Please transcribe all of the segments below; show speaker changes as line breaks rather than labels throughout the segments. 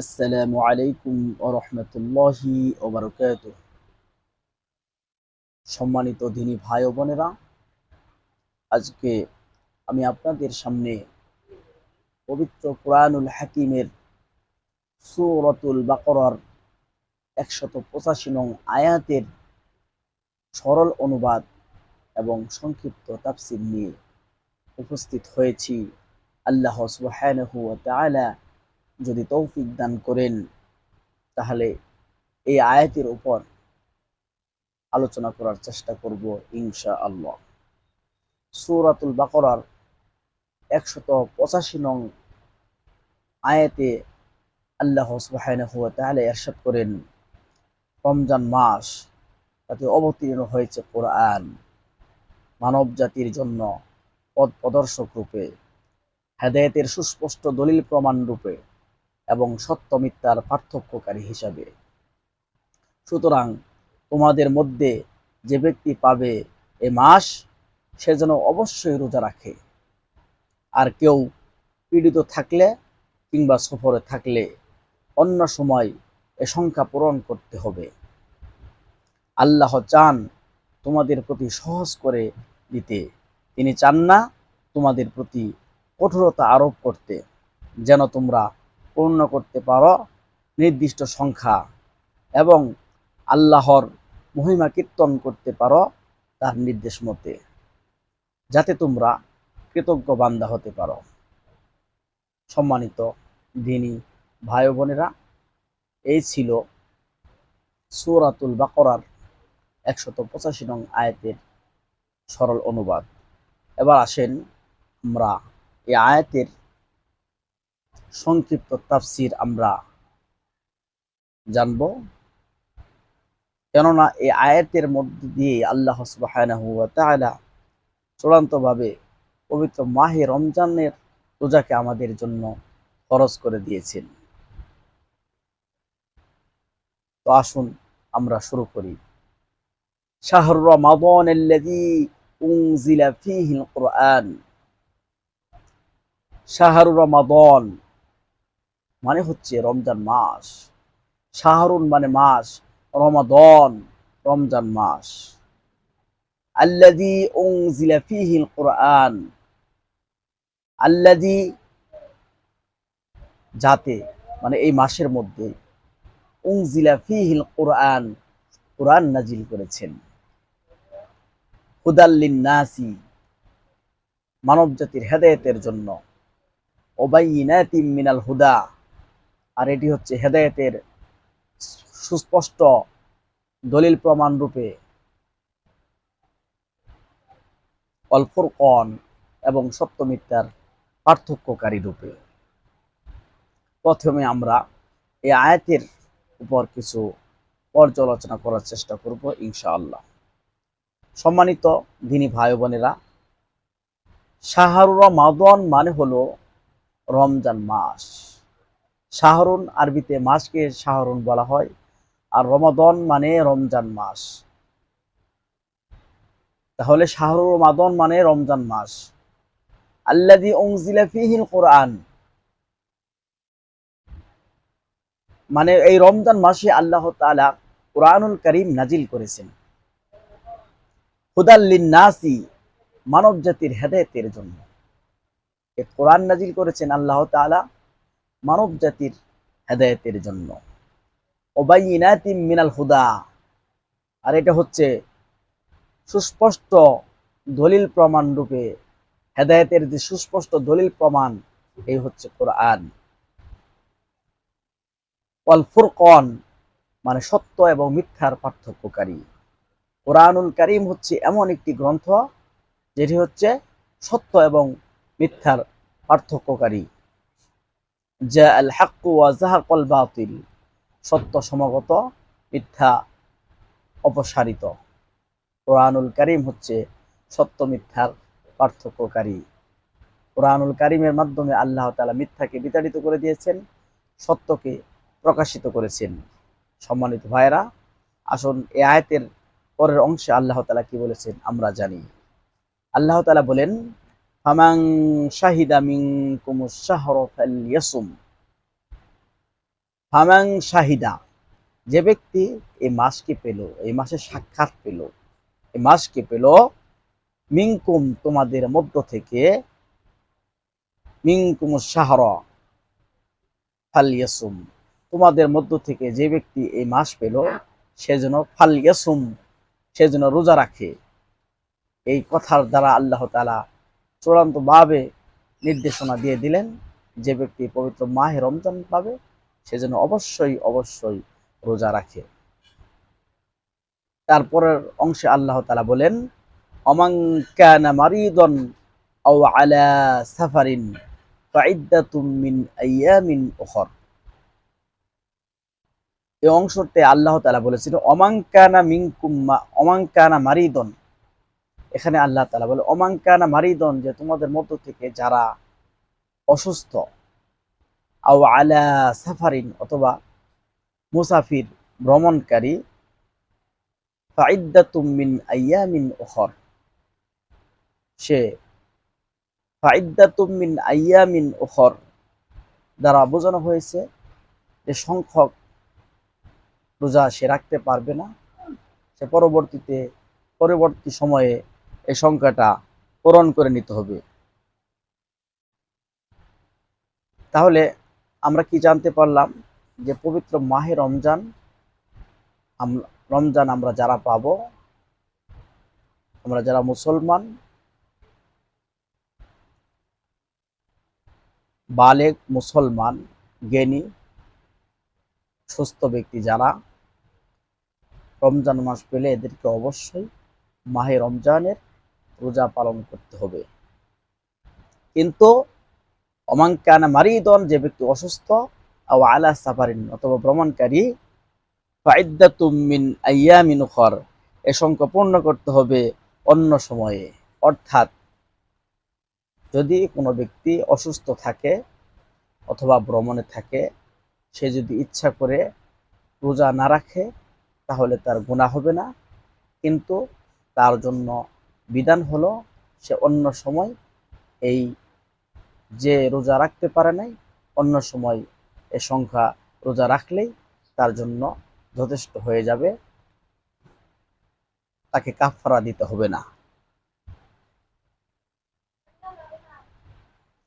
আসসালামু আলাইকুম ওরহমতুল্লাহি ওবরকাত সম্মানিত দিনী ভাই ও বোনেরা, আজকে আমি আপনাদের সামনে পবিত্র কোরআনুল হাকিমের সুরতুল বাকরার একশত পঁচাশি নং আয়াতের সরল অনুবাদ এবং সংক্ষিপ্ত তাফসির নিয়ে উপস্থিত হয়েছি। আল্লাহ তাআলা যদি তৌফিক দান করেন, তাহলে এই আয়াতের উপর আলোচনা করার চেষ্টা করব ইনশা আল্লাহ সুরাতুল বাকরার একশত পঁচাশি নং আয়াতে আল্লাহ তাআলা ইরশাদ করেন, রমজান মাস তাতে অবতীর্ণ হয়েছে কোরআন মানব জাতির জন্য পথ প্রদর্শক রূপে, হেদায়তের সুস্পষ্ট দলিল প্রমাণ রূপে। এবং সত্য মিথ্যার পার্থক্যকারী হিসাবে। সুতরাং তোমাদের মধ্যে যে ব্যক্তি পাবে এ মাস, সে যেন অবশ্যই রোজা রাখে। আর কেউ পীড়িত থাকলে কিংবা সফরে থাকলে অন্য সময় এ সংখ্যা পূরণ করতে হবে। আল্লাহ চান তোমাদের প্রতি সহজ করে দিতে। তিনি চান না তোমাদের প্রতি কঠোরতা আরোপ করতে, যেন তোমরা পূর্ণ করতে পারো নির্দিষ্ট সংখ্যা এবং আল্লাহর মহিমা কীর্তন করতে পারো তার নির্দেশ মতে, যাতে তোমরা কৃতজ্ঞ বান্দা হতে পারো। সম্মানিত দিনী ভাই বোনেরা এই ছিল সুরাতুল বাকরার একশত পঁচাশি নং আয়াতের সরল অনুবাদ। এবার আসেন আমরা এই আয়াতের সংক্ষিপ্ত তাফসির আমরা জানব। কেননা এই আয়াতের মধ্যে দিয়ে আল্লাহ সুবহানাহু ওয়া তাআলা চূড়ান্তভাবে পবিত্র মাহে রমজানের রোজাকে আমাদের জন্য খরচ করে দিয়েছেন। তো আসুন আমরা শুরু করি। শাহরু রমাদান উনজিলা ফীহিল মানে হচ্ছে রমজান মাস। শাহরুন মানে মাস, রমাদন রমজান মাস। আল্লাদি উনজিলা ফীহিল কোরআন আল্লাদি যাতে মানে এই মাসের মধ্যে উনজিলা ফীহিল কোরআন কোরআন নাজিল করেছেন। হুদাল্লিন নাসি মানব জাতির হেদায়েতের জন্য। ওবাইনাতিম মিনাল হুদা আর এটি হচ্ছে হেদায়েতের সুস্পষ্ট দলিল প্রমাণ রূপে অল্পর কন এবং সত্য মিথ্যার পার্থক্যকারী রূপে। প্রথমে আমরা এই আয়াতের উপর কিছু পর্যালোচনা করার চেষ্টা করব, ইনশাআল্লাহ। সম্মানিত দিনী ভাই বোনেরা শাহরুরা মাদন মানে হলো রমজান মাস। শাহরুন আরবিতে মাসকে শাহরুন বলা হয়। আর রমাদন মানে রমজান মাস। তাহলে শাহরুর রমাদন মানে রমজান মাস। আল্লাদি ফিহিল কোরআন। মানে এই রমজান মাসে আল্লাহ তাআলা কোরআনুল করিম নাজিল করেছেন। হুদাল্লিন নাসি মানব জাতির হেদায়েতের জন্য। এই কোরআন নাজিল করেছেন আল্লাহ তাআলা। মানব জাতির হেদায়েতের জন্য। ওবাইনাতিম মিনাল হুদা। আর এটা হচ্ছে সুস্পষ্ট দলিল প্রমাণ রূপে, হেদায়েতের যে সুস্পষ্ট দলিল প্রমাণ, এই হচ্ছে কোরআন। ওয়াল ফুরকন মানে সত্য এবং মিথ্যার পার্থক্যকারী। কোরআনুল কারিম হচ্ছে এমন একটি গ্রন্থ, যেটি হচ্ছে সত্য এবং মিথ্যার পার্থক্যকারী। বাতিল, সত্য সমাগত, মিথ্যা অপসারিত। কোরআনুল কারিম হচ্ছে সত্য মিথ্যার পার্থক্যকারী। কোরআনুল কারিমের মাধ্যমে আল্লাহ তালা মিথ্যাকে বিতাড়িত করে দিয়েছেন, সত্যকে প্রকাশিত করেছেন। সম্মানিত ভাইরা আসুন এ আয়তের পরের অংশে আল্লাহ তালা কি বলেছেন আমরা জানি। আল্লাহ তালা বলেন ফামাং শাহিদা মিনকুমুশ শাহরা ফালইয়াসুম। ফামাং শাহিদা, যে ব্যক্তি এই মাসকে পেল, এই মাসে সাক্ষাৎ পেল, এই মাসকে পেল মিংকুম তোমাদের মধ্য থেকে মিংকুম শাহর ফালিয়াসুম তোমাদের মধ্য থেকে যে ব্যক্তি এই মাস পেল, সে যেন ফালিয়াসুম সে যেন রোজা রাখে। এই কথার দ্বারা আল্লাহ তালা চূড়ান্তভাবে নির্দেশনা দিয়ে দিলেন যে ব্যক্তি পবিত্র মাহে রমজান পাবে, সে যেন অবশ্যই অবশ্যই রোজা রাখে। তারপরের অংশে আল্লাহ তালা বলেন অমাঙ্কানা মারিদন আলা সাফারিন মিন এই অংশতে আল্লাহ তালা বলেছিল অমাঙ্কানা মিনকুম্মা অমাঙ্কানা মারিদন এখানে আল্লাহ তালা বলে অমাঙ্কানা মারিদন যে তোমাদের মধ্য থেকে যারা অসুস্থ, আও আলা সাফারিন, অথবা মুসাফির ভ্রমণকারী, ফাইদ্দাতুম মিন আইয়ামিন উখর। সে ফাইদ্দাতুম মিন আইয়ামিন উখর দ্বারা বোঝানো হয়েছে যে সংখ্যক রোজা সে রাখতে পারবে না। সে পরবর্তীতে, পরবর্তী সময়ে এই সংখ্যাটা পূরণ করে নিতে হবে। তাহলে আমরা কি জানতে পারলাম যে পবিত্র মাহে রমজান রমজান আমরা যারা পাব, আমরা যারা মুসলমান, বালেক, মুসলমান, জ্ঞানী, সুস্থ ব্যক্তি যারা, রমজান মাস পেলে এদেরকে অবশ্যই মাহে রমজানের রোজা পালন করতে হবে। কিন্তু অমাঙ্কানা মারিদন, যে ব্যক্তি অসুস্থ, আও আলা সাফারিন অথবা ভ্রমণকারী ফাইদ্দাতুম মিন আইয়ামিন উখর, এ সংখ্যা পূর্ণ করতে হবে অন্য সময়ে। অর্থাৎ যদি কোনো ব্যক্তি অসুস্থ থাকে অথবা ভ্রমণে থাকে, সে যদি ইচ্ছা করে রোজা না রাখে, তাহলে তার গুণা হবে না। কিন্তু তার জন্য বিধান হলো সে অন্য সময় এই যে রোজা রাখতে পারে নাই, অন্য সময় এ সংখ্যা রোজা রাখলেই তার জন্য যথেষ্ট হয়ে যাবে। তাকে কাফারা দিতে হবে না।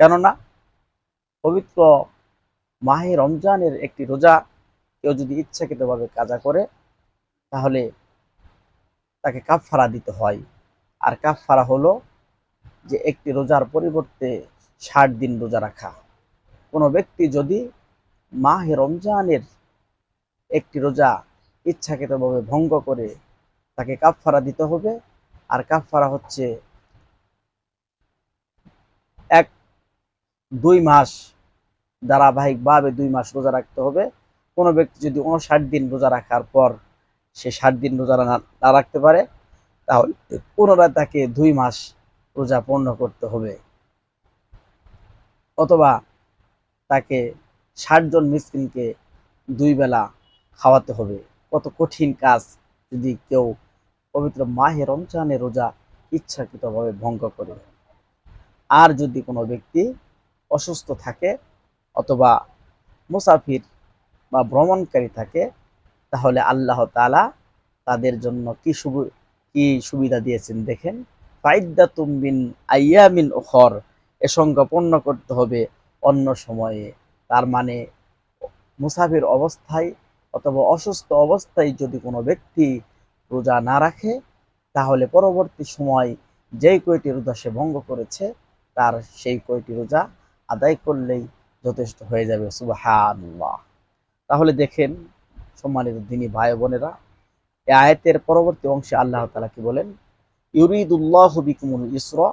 কেননা পবিত্র মাহে রমজানের একটি রোজা কেউ যদি ইচ্ছাকৃতভাবে কাজা করে, তাহলে তাকে কাফারা দিতে হয়। আর কাফারা হলো যে একটি রোজার পরিবর্তে ষাট দিন রোজা রাখা। কোনো ব্যক্তি যদি মাহে রমজানের একটি রোজা ইচ্ছাকৃতভাবে ভঙ্গ করে, তাকে কাফারা দিতে হবে। আর কাফারা হচ্ছে এক, দুই মাস ধারাবাহিকভাবে দুই মাস রোজা রাখতে হবে। কোনো ব্যক্তি যদি উনষাট দিন রোজা রাখার পর সে ষাট দিন রোজা না রাখতে পারে। তাহলে পুনরায় তাকে দুই মাস রোজা পূর্ণ করতে হবে। অথবা তাকে ষাট জন মিসকিনকে দুই বেলা খাওয়াতে হবে। কত কঠিন কাজ যদি কেউ পবিত্র মাহে রমজানে রোজা ইচ্ছাকৃতভাবে ভঙ্গ করে। আর যদি কোনো ব্যক্তি অসুস্থ থাকে অথবা মুসাফির বা ভ্রমণকারী থাকে, তাহলে আল্লাহ তাআলা তাদের জন্য কি সুবি কি সুবিধা দিয়েছেন দেখেন? ফাইদ্দা তুমবিন আইয়ামিন উখর। এ সংখ্যা পূর্ণ করতে হবে অন্য সময়ে। তার মানে মুসাফির অবস্থায় অথবা অসুস্থ অবস্থায় যদি কোনো ব্যক্তি রোজা না রাখে, তাহলে পরবর্তী সময় যেই কয়টি রোজা সে ভঙ্গ করেছে, তার সেই কয়টি রোজা আদায় করলেই যথেষ্ট হয়ে যাবে। সুবহানাল্লাহ। তাহলে দেখেন সম্মানিত দিনী ভাই বোনেরা এই আয়াতের পরবর্তী অংশে আল্লাহ তাআলা কি বলেন? ইউরিদুল্লাহু বিকুমুল ইসরা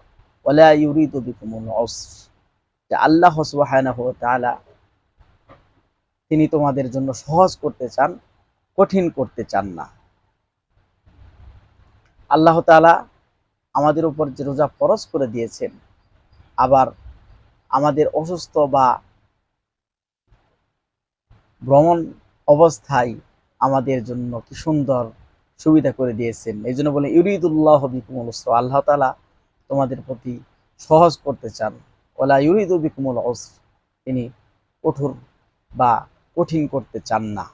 ওয়ালা ইউরিদু বিকুমুল উসর। যে আল্লাহ তিনি তোমাদের জন্য সহজ করতে চান, কঠিন করতে চান না। আল্লাহ তাআলা আমাদের উপর যে রোজা ফরজ করে দিয়েছেন, আবার আমাদের অসুস্থ বা ভ্রমণ অবস্থায় আমাদের জন্য কি সুন্দর সুবিধা করে দিয়েছেন। এই জন্য বলে, ইউরিদুল্লাহ বিকুমুল উসর। আল্লাহ তাআলা তোমাদের প্রতি সহজ করতে চান। ওলা ইউরিদু বিকুমুল উসর। তিনি কঠোর বা কঠিন করতে চান না।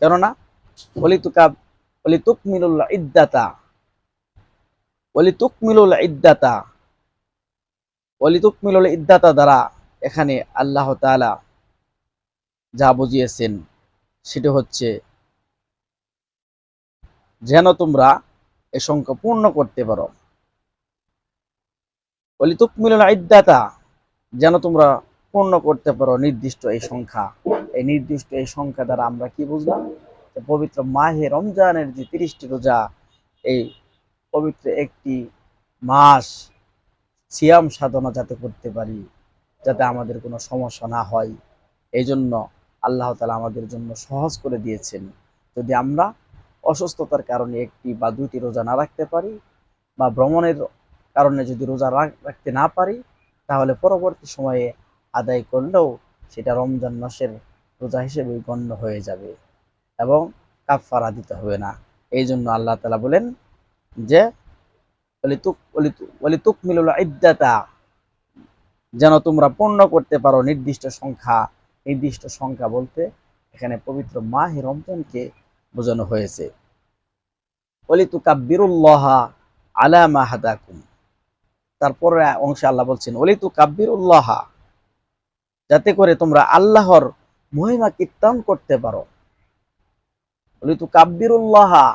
কেননা অলিতুকা অলিতুকমিলুল ইদ্দাতা। অলিতুকমিলুল ইদ্দাতা। অলিতুকমিলুল ইদ্দাতা দ্বারা এখানে আল্লাহ তাআলা যা বুঝিয়েছেন সেটা হচ্ছে যেন তোমরা এ সংখ্যা পূর্ণ করতে পারো। অলিতুকমিলুল ইদ্দাতা যেন তোমরা পূর্ণ করতে পারো নির্দিষ্ট এই সংখ্যা। এই নির্দিষ্ট এই সংখ্যা দ্বারা আমরা কি বুঝলাম? পবিত্র মাহে রমজানের যে তিরিশটি রোজা, এই পবিত্র একটি মাস সিয়াম সাধনা যাতে করতে পারি, যাতে আমাদের কোনো সমস্যা না হয়। এই জন্য আল্লাহ তালা আমাদের জন্য সহজ করে দিয়েছেন। যদি আমরা অসুস্থতার কারণে একটি বা দুটি রোজা না রাখতে পারি বা ভ্রমণের কারণে যদি রোজা রাখতে না পারি, তাহলে পরবর্তী সময়ে আদায় করলেও সেটা রমজান মাসের রোজা হিসেবে গণ্য হয়ে যাবে এবং কাফারা দিতে হবে না। এই জন্য আল্লাহ তালা বলেন যে অলিতুক অলিতু অলিতুক মিলুল ইদ্দাতা যেন তোমরা পূর্ণ করতে পারো নির্দিষ্ট সংখ্যা নির্দিষ্ট সংখ্যা বলতে এখানে পবিত্র মাহে রমজানকে বোঝানো হয়েছে। তারপরে অংশে আল্লাহ বলছেন অলিতু কাব্বিরুল্লাহা যাতে করে তোমরা আল্লাহর মহিমা কীর্তন করতে পারো। অলিতু কাব্বিরুল্লাহা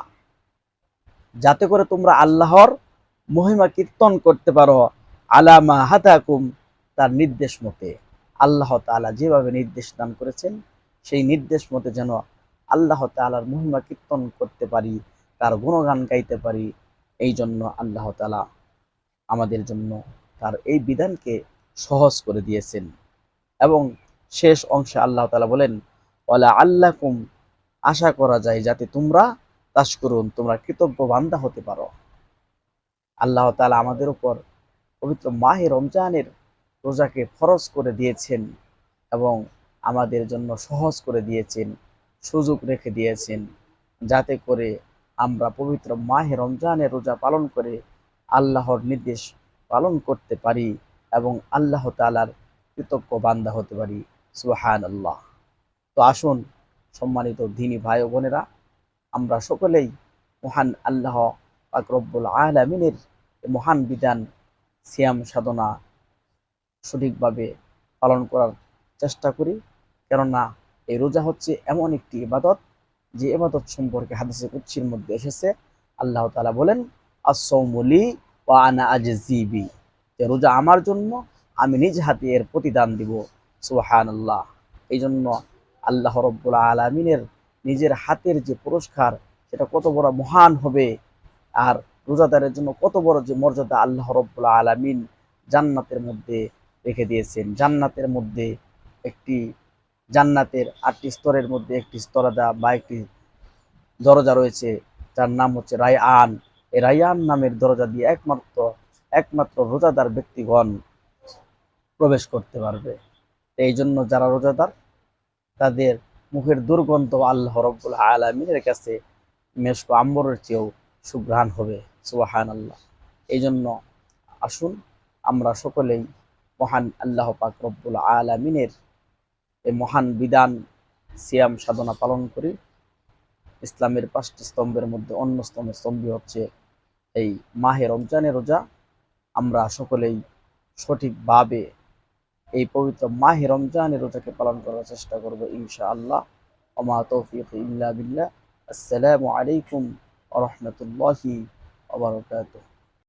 যাতে করে তোমরা আল্লাহর মহিমা কীর্তন করতে পারো। আলামা হাতাকুম তার নির্দেশ মতে। আল্লাহ তাআলা যেভাবে নির্দেশ দান করেছেন, সেই নির্দেশ মতে যেন আল্লাহ তাআলার মহিমা কীর্তন করতে পারি, তার গুণগান গাইতে পারি, এই জন্য আল্লাহ তাআলা আমাদের জন্য তার এই বিধানকে সহজ করে দিয়েছেন। এবং শেষ অংশে আল্লাহ তালা বলেন, ওয়ালা আল্লাকুম আশা করা যায় যাতে তোমরা তাস করুন, তোমরা কৃতজ্ঞ বান্দা হতে পারো। আল্লাহ তাআলা আমাদের উপর পবিত্র মাহে রমজানের রোজাকে ফরজ করে দিয়েছেন এবং আমাদের জন্য সহজ করে দিয়েছেন, সুযোগ রেখে দিয়েছেন। যাতে করে আমরা পবিত্র মাহে রমজানের রোজা পালন করে আল্লাহর নির্দেশ পালন করতে পারি এবং আল্লাহ তাআলার কৃতজ্ঞ বান্দা হতে পারি। সুহান আল্লাহ তো আসুন, সম্মানিত দিনী ভাই বোনেরা, আমরা সকলেই মহান আল্লাহ পাক রব্বুল আলামিনের মহান বিধান, সিয়াম সাধনা সঠিকভাবে পালন করার চেষ্টা করি। কেননা এই রোজা হচ্ছে এমন একটি ইবাদত, যে ইবাদত সম্পর্কে হাদিসে কুচ্ছির মধ্যে এসেছে। আল্লাহ তালা বলেন আসৌমলি ও আনা আজজিবি যে রোজা আমার জন্য, আমি নিজ হাতে এর প্রতিদান দিব। সুবহানাল্লাহ। এই জন্য আল্লাহ রব্বুল আলমিনের নিজের হাতের যে পুরস্কার, সেটা কত বড় মহান হবে। আর রোজাদারের জন্য কত বড় যে মর্যাদা আল্লাহ রব্বুল আলমিন জান্নাতের মধ্যে রেখে দিয়েছেন। জান্নাতের মধ্যে একটি, জান্নাতের আটটি স্তরের মধ্যে একটি স্তরাদা বা একটি দরজা রয়েছে, যার নাম হচ্ছে রায়আন এই রায়আন নামের দরজা দিয়ে একমাত্র একমাত্র রোজাদার ব্যক্তিগণ প্রবেশ করতে পারবে। এই জন্য যারা রোজাদার, তাদের মুখের দুর্গন্ধ আল্লাহ রব্বুল আলমিনের কাছে মেশকো আম্বরের চেয়েও সুঘ্রাণ হবে। সুবাহান আল্লাহ এই জন্য আসুন, আমরা সকলেই মহান আল্লাহ পাক রব্বুল আলমিনের এই মহান বিধান, সিয়াম, সাধনা পালন করি। ইসলামের পাঁচটি স্তম্ভের মধ্যে অন্য স্তম্ভের স্তম্ভই হচ্ছে এই মাহে রমজানের রোজা। আমরা সকলেই সঠিকভাবে এই পবিত্র মাহে রমজানের রোজাকে পালন করার চেষ্টা করব ইনশা আল্লাহ ওমা তৌফিক ইল্লা বিল্লাহ। আসসালামু আলাইকুম রহমতুল্লাহি